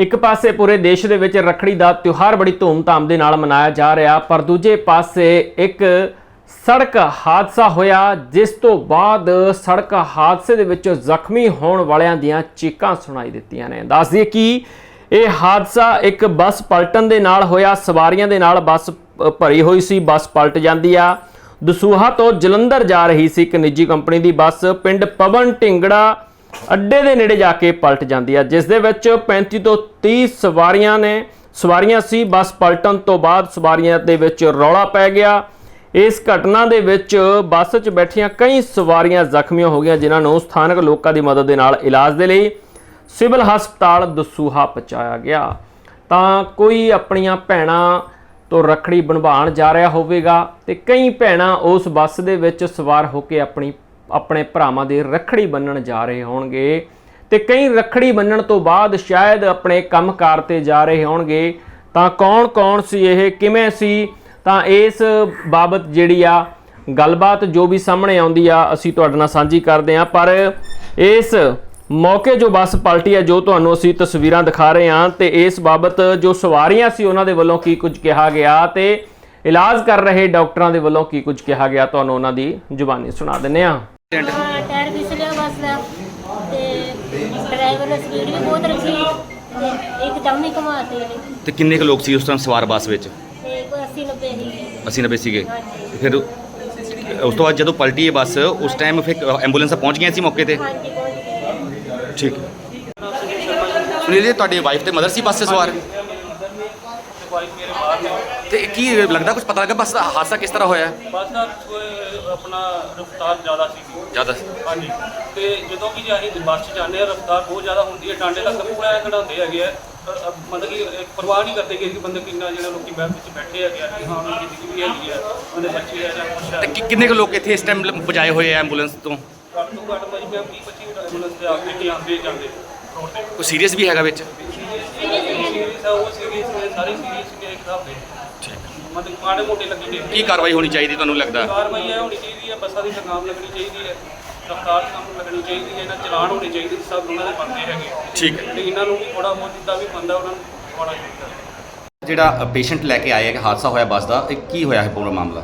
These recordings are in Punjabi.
ਇੱਕ ਪਾਸੇ ਪੂਰੇ ਦੇਸ਼ ਦੇ ਵਿੱਚ ਰੱਖੜੀ ਦਾ ਤਿਉਹਾਰ ਬੜੀ ਧੂਮਧਾਮ ਦੇ ਨਾਲ ਮਨਾਇਆ ਜਾ ਰਿਹਾ, ਪਰ ਦੂਜੇ ਪਾਸੇ ਇੱਕ ਸੜਕ ਹਾਦਸਾ ਹੋਇਆ, ਜਿਸ ਤੋਂ ਬਾਅਦ ਸੜਕ ਹਾਦਸੇ ਦੇ ਵਿੱਚ ਜ਼ਖਮੀ ਹੋਣ ਵਾਲਿਆਂ ਦੀਆਂ ਚੀਕਾਂ ਸੁਣਾਈ ਦਿੱਤੀਆਂ ਨੇ। ਦੱਸ ਦਈਏ ਕਿ ਇਹ ਹਾਦਸਾ ਇੱਕ ਬੱਸ ਪਲਟਣ ਦੇ ਨਾਲ ਹੋਇਆ, ਸਵਾਰੀਆਂ ਦੇ ਨਾਲ ਬੱਸ ਭਰੀ ਹੋਈ ਸੀ, ਬੱਸ ਪਲਟ ਜਾਂਦੀ ਆ। ਦਸੂਹਾ ਤੋਂ ਜਲੰਧਰ ਜਾ ਰਹੀ ਸੀ ਇੱਕ ਨਿੱਜੀ ਕੰਪਨੀ ਦੀ ਬੱਸ, ਪਿੰਡ ਪਵਨ ਢਿੰਗੜਾ ਅੱਡੇ ਦੇ ਨੇੜੇ ਜਾ ਕੇ ਪਲਟ ਜਾਂਦੀ ਹੈ ਜਿਸ ਦੇ ਵਿੱਚ 35 ਤੋਂ 30 ਸਵਾਰੀਆਂ ਨੇ, ਸਵਾਰੀਆਂ ਸੀ, ਬੱਸ ਪਲਟਣ ਤੋਂ ਬਾਅਦ ਸਵਾਰੀਆਂ ਦੇ ਵਿੱਚ ਰੌਲਾ ਪੈ ਗਿਆ। ਇਸ ਘਟਨਾ ਦੇ ਵਿੱਚ ਬੱਸ 'ਚ ਬੈਠੀਆਂ ਕਈ ਸਵਾਰੀਆਂ ਜ਼ਖਮੀਆਂ ਹੋ ਗਈਆਂ, ਜਿਨ੍ਹਾਂ ਨੂੰ ਸਥਾਨਕ ਲੋਕਾਂ ਦੀ ਮਦਦ ਦੇ ਨਾਲ ਇਲਾਜ ਦੇ ਲਈ ਸਿਵਲ ਹਸਪਤਾਲ ਦਸੂਹਾ ਪਹੁੰਚਾਇਆ ਗਿਆ। ਤਾਂ ਕੋਈ ਆਪਣੀਆਂ ਭੈਣਾਂ ਤੋਂ ਰੱਖੜੀ ਬਣਵਾਉਣ ਜਾ ਰਿਹਾ ਹੋਵੇਗਾ ਤੇ ਕਈ ਭੈਣਾਂ ਉਸ ਬੱਸ ਦੇ ਵਿੱਚ ਸਵਾਰ ਹੋ ਕੇ ਆਪਣੀ ਆਪਣੇ ਭਰਾਵਾਂ ਦੇ ਰੱਖੜੀ ਬੰਨਣ ਜਾ ਰਹੇ ਹੋਣਗੇ ਤੇ ਕਈ ਰੱਖੜੀ ਬੰਨਣ ਤੋਂ ਬਾਅਦ ਸ਼ਾਇਦ ਆਪਣੇ ਕੰਮਕਾਰ ਤੇ ਜਾ ਰਹੇ ਹੋਣਗੇ। ਤਾਂ ਕੌਣ-ਕੌਣ ਸੀ ਇਹ? ਕਿਵੇਂ ਸੀ? ਤਾਂ ਇਸ ਬਾਬਤ ਜਿਹੜੀ ਆ ਗੱਲਬਾਤ ਜੋ ਵੀ ਸਾਹਮਣੇ ਆਉਂਦੀ ਆ, ਅਸੀਂ ਤੁਹਾਡੇ ਨਾਲ ਸਾਂਝੀ ਕਰਦੇ ਹਾਂ। ਪਰ ਇਸ ਮੌਕੇ ਜੋ ਬੱਸ ਪਲਟੀ ਹੈ ਜੋ ਤੁਹਾਨੂੰ ਅਸੀਂ ਤਸਵੀਰਾਂ ਦਿਖਾ ਰਹੇ ਹਾਂ ਤੇ ਇਸ ਬਾਬਤ ਜੋ ਸਵਾਰੀਆਂ ਸੀ, ਉਹਨਾਂ ਦੇ ਵੱਲੋਂ ਕੀ ਕੁਝ ਕਿਹਾ ਗਿਆ ਤੇ ਇਲਾਜ ਕਰ ਰਹੇ ਡਾਕਟਰਾਂ ਦੇ ਵੱਲੋਂ ਕੀ ਕੁਝ ਕਿਹਾ ਗਿਆ, ਤੁਹਾਨੂੰ ਉਹਨਾਂ ਦੀ ਜ਼ੁਬਾਨੀ ਸੁਣਾ ਦਿੰਨੇ ਆ ਹਾਂ ਟਾਇਰ ਫਿਸਲਿਆ ਬੱਸ ਦਾ। ਤੇ ਡਰਾਈਵਰ ਨੇ ਸਪੀਡ ਵੀ ਬਹੁਤ ਰੱਖੀ। ਤੇ ਇੱਕਦਮ ਹੀ ਘੁਮਾਤੇ ਨੇ ਤੇ ਕਿੰਨੇ ਕੁ ਲੋਕ ਸੀ ਉਸ ਟਾਈਮ ਸਵਾਰ ਬੱਸ ਵਿੱਚ? ਤੇ ਕੋਈ 80 90 ਹੀ 80 90 ਸੀਗੇ। ਹਾਂਜੀ। ਫਿਰ ਉਸ ਤੋਂ ਬਾਅਦ ਜਦੋਂ ਪਲਟੀ ਇਹ ਬੱਸ ਉਸ ਟਾਈਮ ਫਿਰ ਐਂਬੂਲੈਂਸਾਂ ਪਹੁੰਚ ਗਈਆਂ ਸੀ ਮੌਕੇ ਤੇ? ਹਾਂਜੀ ਪਹੁੰਚ ਗਏ ਠੀਕ ਸੁਨੀਲ ਜੀ ਤੁਹਾਡੀ ਵਾਈਫ ਤੇ ਮਦਰ ਸੀ ਬੱਸ 'ਤੇ ਸਵਾਰ? ਤੇ ਕੀ ਲੱਗਦਾ ਕੁਝ ਪਤਾ ਲੱਗਾ? ਬੱਸ ਹਾਦਸਾ ਕਿਸ ਤਰ੍ਹਾਂ ਹੋਇਆ? ਬੱਸ ਦਾ ਆਪਣਾ ਰਫਤਾਰ ਜ਼ਿਆਦਾ ਸੀ ਜ਼ਿਆਦਾ ਹਾਂਜੀ। ਤੇ ਜਦੋਂ ਵੀ ਅਸੀਂ ਬੱਸ 'ਚ ਜਾਂਦੇ ਆ ਰਫਤਾਰ ਬਹੁਤ ਜ਼ਿਆਦਾ ਹੁੰਦੀ ਹੈ। ਟਾਂਡੇ ਤੱਕ ਪੂਰਾ ਐਂ ਕਢਾਉਂਦੇ ਹੈਗੇ ਆ। ਪਰ, ਅ, ਮਤਲਬ ਕਿ ਇਹ ਪਰਵਾਹ ਨਹੀਂ ਕਰਦੇ ਕਿ ਬੰਦੇ ਕਿੰਨਾ ਜਿਹੜਾ ਲੋਕੀ ਬੈਠ ਵਿੱਚ ਬੈਠੇ ਹੈਗੇ ਆ ਕਿ ਹਾਂ ਉਹਨਾਂ ਦੀ ਜ਼ਿੰਦਗੀ ਵੀ ਹੈਗੀ ਆ ਉਹਦੇ ਬੱਚੇ ਆ ਜਾਂ ਕੁਛ ਤੇ ਕਿ- ਕਿੰਨੇ ਕੁ ਲੋਕ ਇੱਥੇ ਇਸ ਟਾਈਮ ਪਹੁੰਚਾਏ ਹੋਏ ਆ ਐਂਬੂਲੈਂਸ ਤੋਂ? ਘੱਟ ਤੋਂ ਘੱਟ ਮੈਂ 20 25 ਐਂਬੂਲੈਂਸ ਤੇ ਆ ਕੇ ਆਉਂਦੇ ਜਾਂਦੇ। ਰੋਡ ਤੇ ਕੋਈ ਸੀਰੀਅਸ ਵੀ ਹੈਗਾ। ਵਿੱਚ ਸੀਰੀਅਸ ਉਹ ਸੀਰੀਅਸ ਨੇ ਸਾਰੇ ਸੀਰੀਅਸ ਨੇ ਇੱਕ ਹਿਸਾਬ ਦੇ। ਮਤਲਬ ਮਾੜੇ ਮੋਟੇ ਲੱਗੇ ਨੇ ਕੀ ਕਾਰਵਾਈ ਹੋਣੀ ਚਾਹੀਦੀ ਤੁਹਾਨੂੰ ਲੱਗਦਾ? ਕਾਰਵਾਈ ਇਹ ਹੋਣੀ ਚਾਹੀਦੀ ਹੈ ਬੱਸਾਂ ਦੀ ਲਗਾਮ ਲੱਗਣੀ ਚਾਹੀਦੀ ਹੈ ਰਫਤਾਰ ਕੰਮ ਲੱਗਣੀ ਚਾਹੀਦੀ ਹੈ ਇਹਨਾਂ ਚਲਾਨ ਹੋਣੇ ਚਾਹੀਦੇ ਸਭ ਉਹਨਾਂ ਦੇ ਬਣਦੇ ਹੈਗੇ। ਠੀਕ ਹੈ। ਤੇ ਇਹਨਾਂ ਨੂੰ ਵੀ ਥੋੜਾ ਬਹੁਤ ਜਿੱਦਾਂ ਵੀ ਬੰਦਾ ਉਹਨਾਂ ਨੂੰ ਪਾਉਣਾ ਚਾਹੀਦਾ ਜਿਹੜਾ ਪੇਸ਼ੈਂਟ ਲੈ ਕੇ ਆਇਆ ਕਿ ਹਾਦਸਾ ਹੋਇਆ ਬੱਸ ਦਾ ਇਹ ਕੀ ਹੋਇਆ ਹੈ ਪੂਰਾ ਮਾਮਲਾ?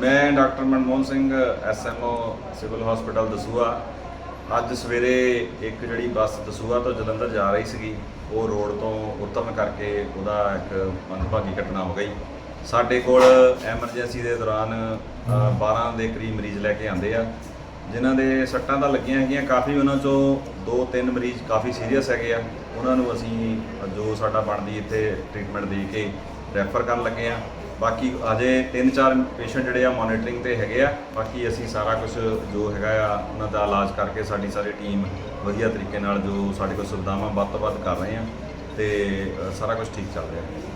ਮੈਂ doctor Manmohan Singh SMO civil hospital Dasuya. ਅੱਜ ਸਵੇਰੇ ਇੱਕ ਜਿਹੜੀ ਬੱਸ ਦਸੂਹਾ ਤੋਂ ਜਲੰਧਰ ਜਾ ਰਹੀ ਸੀਗੀ ਉਹ ਰੋਡ ਤੋਂ ਉਤਰਨ ਕਰਕੇ ਉਹਦਾ ਇੱਕ ਮੰਦਭਾਗੀ ਘਟਨਾ ਹੋ ਗਈ। ਸਾਡੇ ਕੋਲ ਐਮਰਜੈਂਸੀ ਦੇ ਦੌਰਾਨ ਅ, 12 ਦੇ ਕਰੀਬ ਮਰੀਜ਼ ਲੈ ਕੇ ਆਂਦੇ ਆ। ਜਿਨ੍ਹਾਂ ਦੇ ਸੱਟਾਂ ਤਾਂ ਲੱਗੀਆਂ ਹੈਗੀਆਂ ਕਾਫੀ ਉਹਨਾਂ ਚੋਂ ਦੋ ਤਿੰਨ ਮਰੀਜ਼ ਕਾਫੀ ਸੀਰੀਅਸ ਹੈਗੇ ਆ। ਉਹਨਾਂ ਨੂੰ ਅਸੀਂ ਜੋ ਸਾਡਾ ਬਣਦੀ ਇੱਥੇ ਟ੍ਰੀਟਮੈਂਟ ਦੇ ਕੇ ਰੈਫਰ ਕਰਨ ਲੱਗੇ ਆ। ਬਾਕੀ ਅਜੇ ਤਿੰਨ ਚਾਰ ਪੇਸ਼ੈਂਟ ਜਿਹੜੇ ਆ ਮੋਨੀਟਰਿੰਗ ਤੇ ਹੈਗੇ ਆ। ਬਾਕੀ ਅਸੀਂ ਸਾਰਾ ਕੁਝ ਜੋ ਹੈਗਾ ਆ ਉਹਨਾਂ ਦਾ ਇਲਾਜ ਕਰਕੇ ਸਾਡੀ ਸਾਰੀ ਟੀਮ ਵਧੀਆ ਤਰੀਕੇ ਨਾਲ ਜੋ ਸਾਡੇ ਕੋਲ ਸੁਵਿਧਾਵਾਂ ਵੱਧ ਤੋਂ ਵੱਧ ਕਰ ਰਹੇ ਆ ਤੇ ਸਾਰਾ ਕੁਝ ਠੀਕ ਚੱਲ ਰਿਹਾ।